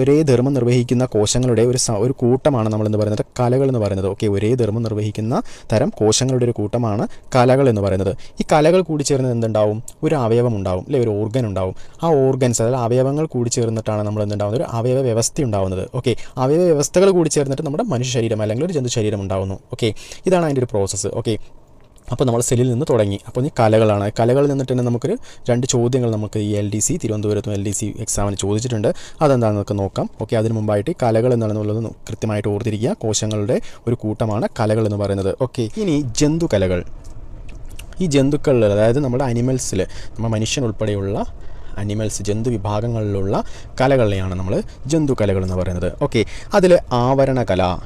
ഒരേ ധർമ്മം നിർവഹിക്കുന്ന കോശങ്ങളുടെ ഒരു ഒരു കൂട്ടമാണ് നമ്മളെന്ന് പറയുന്നത് കലകൾ എന്ന് പറയുന്നത്. ഓക്കെ ഒരേ ധർമ്മം നിർവഹിക്കുന്ന തരം കോശങ്ങളുടെ ഒരു കൂട്ടമാണ് കലകൾ എന്ന് പറയുന്നത്. ഈ കലകൾ കൂടി ചേർന്ന് എന്തുണ്ടാവും? ഒരു അവയവം ഉണ്ടാവും അല്ലെ? ഒരു ഓർഗൻ ഉണ്ടാവും. ആ ഓർഗൻസ് അതായത് അവയവങ്ങൾ കൂടി ചേർന്നിട്ടാണ് നമ്മൾ എന്തുണ്ടാവുന്നത്? ഒരു അവയവ വ്യവസ്ഥ ഉണ്ടാവുന്നത്. ഓക്കെ അവയവ വ്യവസ്ഥകൾ കൂടി ചേർന്നിട്ട് നമ്മുടെ മനുഷ്യ ശരീരം അല്ലെങ്കിൽ ഒരു ജന്തു ശരീരം ഉണ്ടാവുന്നു. ഓക്കെ ഇതാണ് അതിന്റെ ഒരു പ്രോസസ്സ് ഓക്കെ അപ്പോൾ നമ്മൾ സെല്ലിൽ നിന്ന് തുടങ്ങി. അപ്പോൾ ഈ കലകളാണ്. കലകളിൽ നിന്നിട്ട് തന്നെ നമുക്കൊരു രണ്ട് ചോദ്യങ്ങൾ നമുക്ക് ഈ എൽ ഡി സി തിരുവനന്തപുരത്തും എൽ ഡി സി എക്സാമിന് ചോദിച്ചിട്ടുണ്ട്. അതെന്താണെന്ന് നമുക്ക് നോക്കാം. ഓക്കെ അതിന് മുമ്പായിട്ട് ഈ കലകൾ എന്താണെന്നുള്ളത് നോ- കൃത്യമായിട്ട് ഓർത്തിരിക്കുക. കോശങ്ങളുടെ ഒരു കൂട്ടമാണ് കലകൾ എന്ന് പറയുന്നത്. ഓക്കെ ഇനി ജന്തുകലകൾ. ഈ ജന്തുക്കളിൽ അതായത് നമ്മുടെ അനിമൽസിൽ നമ്മൾ മനുഷ്യൻ ഉൾപ്പെടെയുള്ള അനിമൽസ് ജന്തു വിഭാഗങ്ങളിലുള്ള കലകളെയാണ് നമ്മൾ ജന്തുകലകൾ എന്ന് പറയുന്നത്. ഓക്കെ അതിൽ ആവരണകല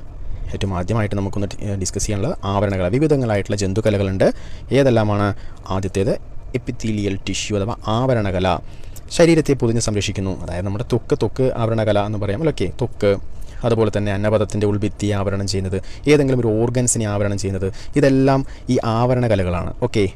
ഏറ്റവും ആദ്യമായിട്ട് നമുക്കൊന്ന് ഡിസ്കസ് ചെയ്യാനുള്ളത് ആവരണകല വിവിധങ്ങളായിട്ടുള്ള ജന്തുകലകളുണ്ട്. ഏതെല്ലാമാണ് ആദ്യത്തേത്? എപ്പിത്തീലിയൽ ടിഷ്യൂ അഥവാ ആവരണകല. ശരീരത്തെ പൊതിഞ്ഞ് സംരക്ഷിക്കുന്നു. അതായത് നമ്മുടെ തൊക്ക് തൊക്ക് ആവരണകല എന്ന് പറയാമല്ലോ ഓക്കെ. തൊക്ക്. അതുപോലെ തന്നെ അന്നപഥത്തിന്റെ ഉൾഭിത്തി ആവരണം ചെയ്യുന്നത്. ഏതെങ്കിലും ഒരു ഓർഗൻസിനെ ആവരണം ചെയ്യുന്നത്. ഇതെല്ലാം ഈ ആവരണകലകളാണ്. ഓക്കെ.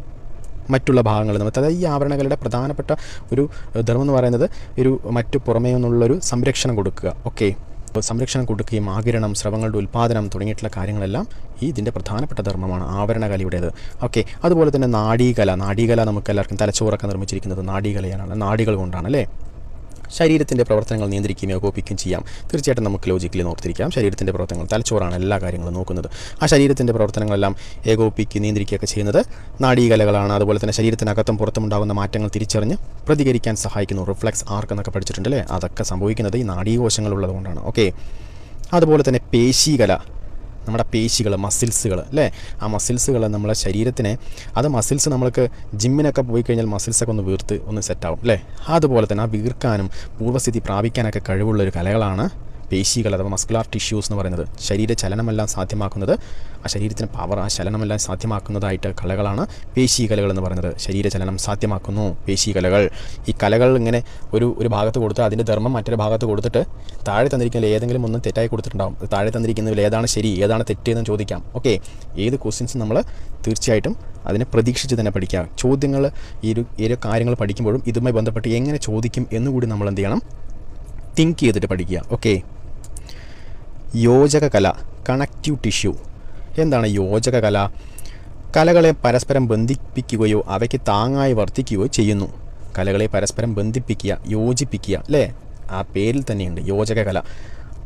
മറ്റുള്ള ഭാഗങ്ങൾ നമ്മൾ അതായത് ഈ ആവരണകളുടെ പ്രധാനപ്പെട്ട ഒരു ധർമ്മം എന്ന് പറയുന്നത് ഒരു മറ്റു പുറമേ നിന്നുള്ളൊരു സംരക്ഷണം കൊടുക്കുക. ഓക്കെ. സംരക്ഷണം കൊടുക്കുകയും ആകിരണം സ്രവങ്ങളുടെ ഉൽപ്പാദനം തുടങ്ങിയിട്ടുള്ള കാര്യങ്ങളെല്ലാം ഈ ഇതിന്റെ പ്രധാനപ്പെട്ട ധർമ്മമാണ് ആവരണകലയുടേത്. ഓക്കെ അതുപോലെ തന്നെ നാഡീകല നാഡീകല നമുക്ക് എല്ലാവർക്കും തലച്ചോറൊക്കെ നിർമ്മിച്ചിരിക്കുന്നത് നാഡീകലയാണ് നാഡികൾ കൊണ്ടാണ് അല്ലേ? ശരീരത്തിന്റെ പ്രവർത്തനങ്ങൾ നിയന്ത്രിക്കുകയും ഏകോപിക്കുകയും ചെയ്യാം. തീർച്ചയായിട്ടും നമുക്ക് ലോജിക്കലി ഓർത്തിരിക്കാം ശരീരത്തിന്റെ പ്രവർത്തനങ്ങൾ തലച്ചോറാണ് എല്ലാ കാര്യങ്ങളും നോക്കുന്നത്. ആ ശരീരത്തിന്റെ പ്രവർത്തനങ്ങളെല്ലാം ഏകോപിപ്പിക്കുകയും നിയന്ത്രിക്കുകയൊക്കെ ചെയ്യുന്നത് നാഡീകലകളാണ്. അതുപോലെ തന്നെ ശരീരത്തിനകത്തും പുറത്തുമുണ്ടാകുന്ന മാറ്റങ്ങൾ തിരിച്ചറിഞ്ഞ് പ്രതികരിക്കാൻ സഹായിക്കുന്നു. റിഫ്ലക്സ് ആർക്ക് എന്നൊക്കെ പഠിച്ചിട്ടുണ്ട് അല്ലേ അതൊക്കെ സംഭവിക്കുന്നത് ഈ നാഡീകോശങ്ങൾ ഉള്ളതുകൊണ്ടാണ്. ഓക്കെ അതുപോലെ തന്നെ പേശീകല. നമ്മുടെ പേശികൾ മസിൽസുകൾ അല്ലേ? ആ മസിൽസുകൾ നമ്മളെ ശരീരത്തിനെ അത് മസിൽസ് നമ്മൾക്ക് ജിമ്മിനൊക്കെ പോയി കഴിഞ്ഞാൽ മസിൽസൊക്കെ ഒന്ന് വീർത്ത് ഒന്ന് സെറ്റാവും അല്ലേ? അതുപോലെ തന്നെ ആ വീർക്കാനും പൂർവസ്ഥിതി പ്രാപിക്കാനൊക്കെ കഴിവുള്ള ഒരു കലകളാണ് പേശികൾ അഥവാ മസ്കുലാർ ടിഷ്യൂസ് എന്ന് പറയുന്നത് ശരീര ചലനമെല്ലാം സാധ്യമാക്കുന്നത് ആ ശരീരത്തിന് പവർ ആ ചലനമെല്ലാം സാധ്യമാക്കുന്നതായിട്ട് കലകളാണ് പേശി കലകൾ എന്ന് പറയുന്നത്. ശരീര ചലനം സാധ്യമാക്കുന്നു പേശി കലകൾ ഈ കലകൾ ഇങ്ങനെ ഒരു ഒരു ഭാഗത്ത് കൊടുത്ത് അതിന്റെ ധർമ്മം മറ്റൊരു ഭാഗത്ത് കൊടുത്തിട്ട് താഴെ തന്നിരിക്കുന്നതിൽ ഏതെങ്കിലും ഒന്ന് തെറ്റായി കൊടുത്തിട്ടുണ്ടാവും. താഴെ തന്നിരിക്കുന്നതിൽ ഏതാണ് ശരി ഏതാണ് തെറ്റെന്ന് ചോദിക്കാം. ഓക്കെ ഏത് ക്വസ്റ്റ്യൻസ് നമ്മൾ തീർച്ചയായിട്ടും അതിനെ പ്രതീക്ഷിച്ച് തന്നെ പഠിക്കാം. ചോദ്യങ്ങൾ ഈ ഒരു ഈ കാര്യങ്ങൾ പഠിക്കുമ്പോഴും ഇതുമായി ബന്ധപ്പെട്ട് എങ്ങനെ ചോദിക്കും എന്നുകൂടി നമ്മൾ എന്ത് ചെയ്യണം? തിങ്ക് ചെയ്തിട്ട് പഠിക്കുക. ഓക്കെ യോജക കല കണക്റ്റീവ് ടിഷ്യൂ എന്താണ് യോജക കല കലകളെ പരസ്പരം ബന്ധിപ്പിക്കുകയോ അവയ്ക്ക് താങ്ങായി വർത്തിക്കുകയോ ചെയ്യുന്നു. കലകളെ പരസ്പരം ബന്ധിപ്പിക്കുക യോജിപ്പിക്കുക അല്ലേ? ആ പേരിൽ തന്നെയുണ്ട് യോജക കല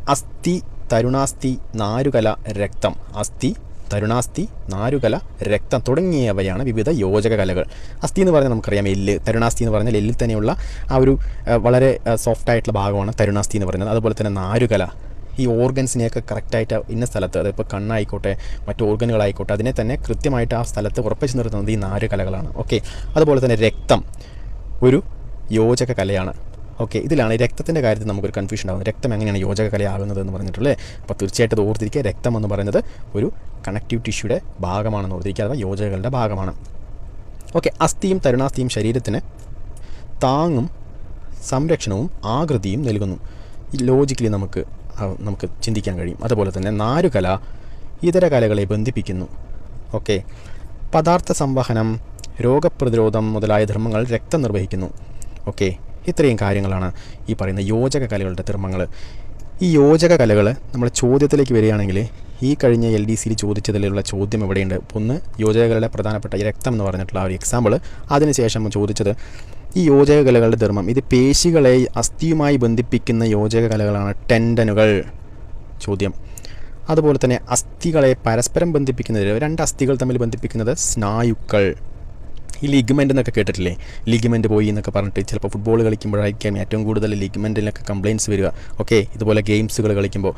അസ്ഥി തരുണാസ്ഥി നാരുകല രക്തം. അസ്ഥി തരുണാസ്ഥി നാരുകല രക്തം തുടങ്ങിയവയാണ് വിവിധ യോജക കലകൾ അസ്ഥി എന്ന് പറഞ്ഞാൽ നമുക്കറിയാം എല്ല്. തരുണാസ്ഥി എന്ന് പറഞ്ഞാൽ എല്ലിൽ തന്നെയുള്ള ആ ഒരു വളരെ സോഫ്റ്റ് ആയിട്ടുള്ള ഭാഗമാണ് തരുണാസ്ഥി എന്ന് പറയുന്നത്. അതുപോലെ തന്നെ നാരുകല. ഈ ഓർഗൻസിനെയൊക്കെ കറക്റ്റായിട്ട് ഇന്ന സ്ഥലത്ത് അതിപ്പോൾ കണ്ണായിക്കോട്ടെ മറ്റു ഓർഗനുകളായിക്കോട്ടെ അതിനെ തന്നെ കൃത്യമായിട്ട് ആ സ്ഥലത്ത് ഉറപ്പിച്ച് നിർത്തുന്നത് ഈ നാല് കലകളാണ് ഓക്കെ. അതുപോലെ തന്നെ രക്തം ഒരു യോജക കലയാണ് ഓക്കെ. ഇതിലാണ് രക്തത്തിന്റെ കാര്യത്തിൽ നമുക്കൊരു കൺഫ്യൂഷൻ ഉണ്ടാകുന്നത് രക്തം എങ്ങനെയാണ് യോജക കലയാകുന്നത് എന്ന് പറഞ്ഞിട്ടുള്ളത് അപ്പോൾ തീർച്ചയായിട്ടും അത് ഓർത്തിരിക്കുക. രക്തം എന്ന് പറയുന്നത് ഒരു കണക്റ്റീവ് ടിഷ്യൂടെ ഭാഗമാണെന്ന് ഓർത്തിരിക്കുക. അഥവാ യോജകകളുടെ ഭാഗമാണ്. ഓക്കെ. അസ്ഥിയും തരുണാസ്ഥിയും ശരീരത്തിന് താങ്ങും സംരക്ഷണവും ആകൃതിയും നൽകുന്നു. ലോജിക്കലി നമുക്ക് നമുക്ക് ചിന്തിക്കാൻ കഴിയും. അതുപോലെ തന്നെ നാരുകല ഇതര കലകളെ ബന്ധിപ്പിക്കുന്നു. ഓക്കെ. പദാർത്ഥ സംവഹനം രോഗപ്രതിരോധം മുതലായ ധർമ്മങ്ങൾ രക്തം നിർവഹിക്കുന്നു. ഓക്കെ. ഇത്രയും കാര്യങ്ങളാണ് ഈ പറയുന്ന യോജക കലകളുടെ ധർമ്മങ്ങൾ ഈ യോജക കലകൾ നമ്മൾ ചോദ്യത്തിലേക്ക് വരികയാണെങ്കിൽ ഈ കഴിഞ്ഞ എൽ ഡി സിയിൽ ചോദിച്ചതിലുള്ള ചോദ്യം എവിടെയുണ്ട്? ഒന്ന് യോജകകളുടെ പ്രധാനപ്പെട്ട രക്തം എന്ന് പറഞ്ഞിട്ടുള്ള ഒരു എക്സാമ്പിൾ അതിനുശേഷം ചോദിച്ചത് ഈ യോജക കലകളുടെ ധർമ്മം. ഇത് പേശികളെ അസ്ഥിയുമായി ബന്ധിപ്പിക്കുന്ന യോജക കലകളാണ് ടെൻഡനുകൾ. ചോദ്യം. അതുപോലെ തന്നെ അസ്ഥികളെ പരസ്പരം ബന്ധിപ്പിക്കുന്നതിൽ രണ്ട് അസ്ഥികൾ തമ്മിൽ ബന്ധിപ്പിക്കുന്നത് സ്നായുക്കൾ. ഈ ലിഗ്മെന്റ് എന്നൊക്കെ കേട്ടിട്ടില്ലേ? ലിഗ്മെന്റ് പോയി എന്നൊക്കെ പറഞ്ഞിട്ട് ചിലപ്പോൾ ഫുട്ബോൾ കളിക്കുമ്പോഴായിരിക്കാം ഏറ്റവും കൂടുതൽ ലിഗ്മെന്റിനൊക്കെ കംപ്ലയിന്റ്സ് വരിക. ഓക്കെ ഇതുപോലെ ഗെയിംസുകൾ കളിക്കുമ്പോൾ.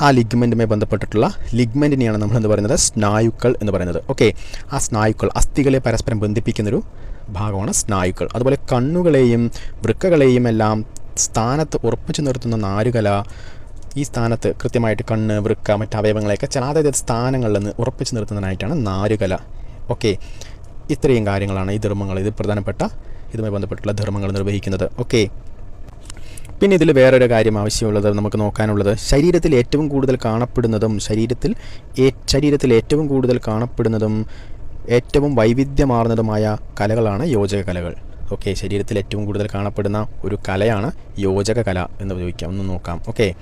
ആ ലിഗ്മെന്റുമായി ബന്ധപ്പെട്ടിട്ടുള്ള ലിഗ്മെന്റിനെയാണ് നമ്മൾ എന്ന് പറയുന്നത്? സ്നായുക്കൾ എന്ന് പറയുന്നത്. ഓക്കെ ആ സ്നായുക്കൾ അസ്ഥികളെ പരസ്പരം ബന്ധിപ്പിക്കുന്നൊരു ഭാഗമാണ് സ്നായുക്കൾ. അതുപോലെ കണ്ണുകളെയും വൃക്കകളെയും എല്ലാം സ്ഥാനത്ത് ഉറപ്പിച്ചു നിർത്തുന്ന നാരുകല ഈ സ്ഥാനത്ത് കൃത്യമായിട്ട് കണ്ണ് വൃക്ക മറ്റ് അവയവങ്ങളെയൊക്കെ ചില സ്ഥാനങ്ങളിൽ നിന്ന് ഉറപ്പിച്ചു നിർത്തുന്നതിനായിട്ടാണ് നാരുകല. ഓക്കെ. ഇത്രയും കാര്യങ്ങളാണ് ഈ ധർമ്മങ്ങൾ ഇത് പ്രധാനപ്പെട്ട ഇതുമായി ബന്ധപ്പെട്ടുള്ള ധർമ്മങ്ങൾ നിർവഹിക്കുന്നത്. ഓക്കെ. പിന്നെ ഇതിൽ വേറൊരു കാര്യം ആവശ്യമുള്ളത് നമുക്ക് നോക്കാനുള്ളത്. ശരീരത്തിൽ ഏറ്റവും കൂടുതൽ കാണപ്പെടുന്നതും ശരീരത്തിൽ ശരീരത്തിൽ ഏറ്റവും കൂടുതൽ കാണപ്പെടുന്നതും ഏറ്റവും വൈവിധ്യമാർന്നതുമായ കലകളാണ് യോജക കലകൾ ഓക്കെ ശരീരത്തിൽ ഏറ്റവും കൂടുതൽ കാണപ്പെടുന്ന ഒരു കലയാണ് യോജക കല എന്ന് ഉപയോഗിക്കാം. ഒന്ന് നോക്കാം. ഓക്കെ.